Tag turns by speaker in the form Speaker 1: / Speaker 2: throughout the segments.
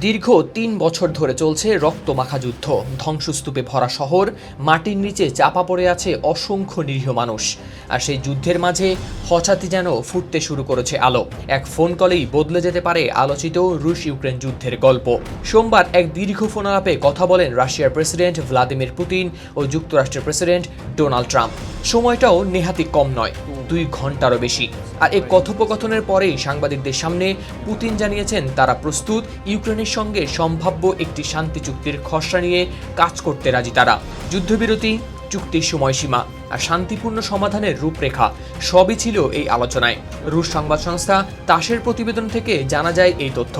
Speaker 1: দীর্ঘ তিন বছর ধরে চলছে রক্তমাখা যুদ্ধ। ধ্বংসস্তূপে ভরা শহর, মাটির নিচে চাপা পড়ে আছে অসংখ্য নিরীহ মানুষ। আর সেই যুদ্ধের মাঝে হঠাৎই যেন ফুটতে শুরু করেছে আলো। এক ফোন কলেই বদলে যেতে পারে আলোচিত রুশ ইউক্রেন যুদ্ধের গল্প। সোমবার এক দীর্ঘ ফোনালাপে কথা বলেন রাশিয়ার প্রেসিডেন্ট ভ্লাদিমির পুতিন ও যুক্তরাষ্ট্রের প্রেসিডেন্ট ডোনাল্ড ট্রাম্প। সময়টাও নেহাতি কম নয়। দুই ঘন্টারও বেশি। আর এই কথোপকথনের পরেই সাংবাদিকদের সামনে পুতিন জানিয়েছেন, তারা প্রস্তুত, ইউক্রেনের সঙ্গে সম্ভাব্য একটি শান্তি চুক্তির খসড়া নিয়ে কাজ করতে রাজি তারা। যুদ্ধবিরতি, চুক্তির সময়সীমা আর শান্তিপূর্ণ সমাধানের রূপরেখা সবই ছিল এই আলোচনায়। রুশ সংবাদ সংস্থা তাসের প্রতিবেদন থেকে জানা যায় এই তথ্য।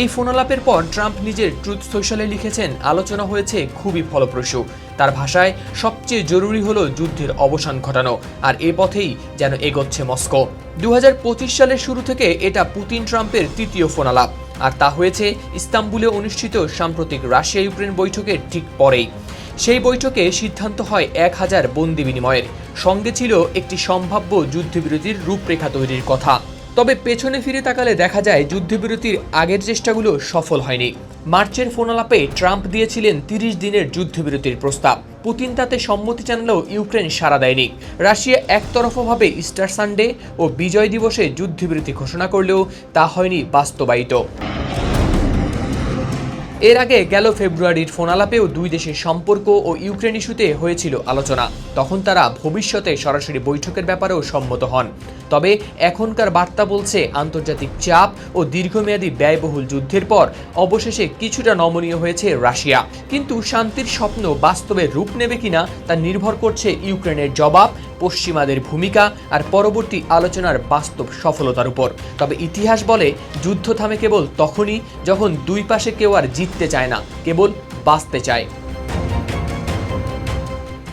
Speaker 1: এই ফোনালাপের পর ট্রাম্প নিজের ট্রুথ সোশ্যালে লিখেছেন, আলোচনা হয়েছে খুবই ফলপ্রসূ। তার ভাষায় সবচেয়ে জরুরি হলো যুদ্ধের অবসান ঘটানো, আর এ পথেই যেন এগোচ্ছে মস্কো। দু হাজার পঁচিশ সালের শুরু থেকে এটা পুতিন ট্রাম্পের তৃতীয় ফোনালাপ, আর তা হয়েছে ইস্তাম্বুলে অনুষ্ঠিত সাম্প্রতিক রাশিয়া ইউক্রেন বৈঠকের ঠিক পরেই। সেই বৈঠকে সিদ্ধান্ত হয় এক হাজার বন্দি বিনিময়ের। সঙ্গে ছিল একটি সম্ভাব্য যুদ্ধবিরতির রূপরেখা তৈরির কথা। তবে পেছনে ফিরে তাকালে দেখা যায় যুদ্ধবিরতির আগের চেষ্টাগুলো সফল হয়নি। মার্চের ফোনালাপে ট্রাম্প দিয়েছিলেন তিরিশ দিনের যুদ্ধবিরতির প্রস্তাব। পুতিন তাতে সম্মতি জানালেও ইউক্রেন সাড়া দেয়নি। রাশিয়া একতরফাভাবে ইস্টার সানডে ও বিজয় দিবসে যুদ্ধবিরতি ঘোষণা করলেও তা হয়নি বাস্তবায়িত। এর আগে গেল ফেব্রুয়ারির ফোনালাপেও দুই দেশের সম্পর্ক ও ইউক্রেন ইস্যুতে হয়েছিল আলোচনা। তখন তারা ভবিষ্যতে সরাসরি বৈঠকের ব্যাপারেও সম্মত হন। তবে এখনকার বার্তা বলছে, আন্তর্জাতিক চাপ ও দীর্ঘমেয়াদী ব্যয়বহুল যুদ্ধের পর অবশেষে কিছুটা নমনীয় হয়েছে রাশিয়া। কিন্তু শান্তির স্বপ্ন বাস্তবে রূপ নেবে কিনা তা নির্ভর করছে ইউক্রেনের জবাব, পশ্চিমাদের ভূমিকা আর পরবর্তী আলোচনার বাস্তব সফলতার উপর। তবে ইতিহাস বলে, যুদ্ধ থামে কেবল তখনই যখন দুই পাশে কেউ আর জিততে চায় না কেবল বাঁচতে চায়।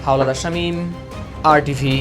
Speaker 1: হাওলাদার শামীম আর টিভি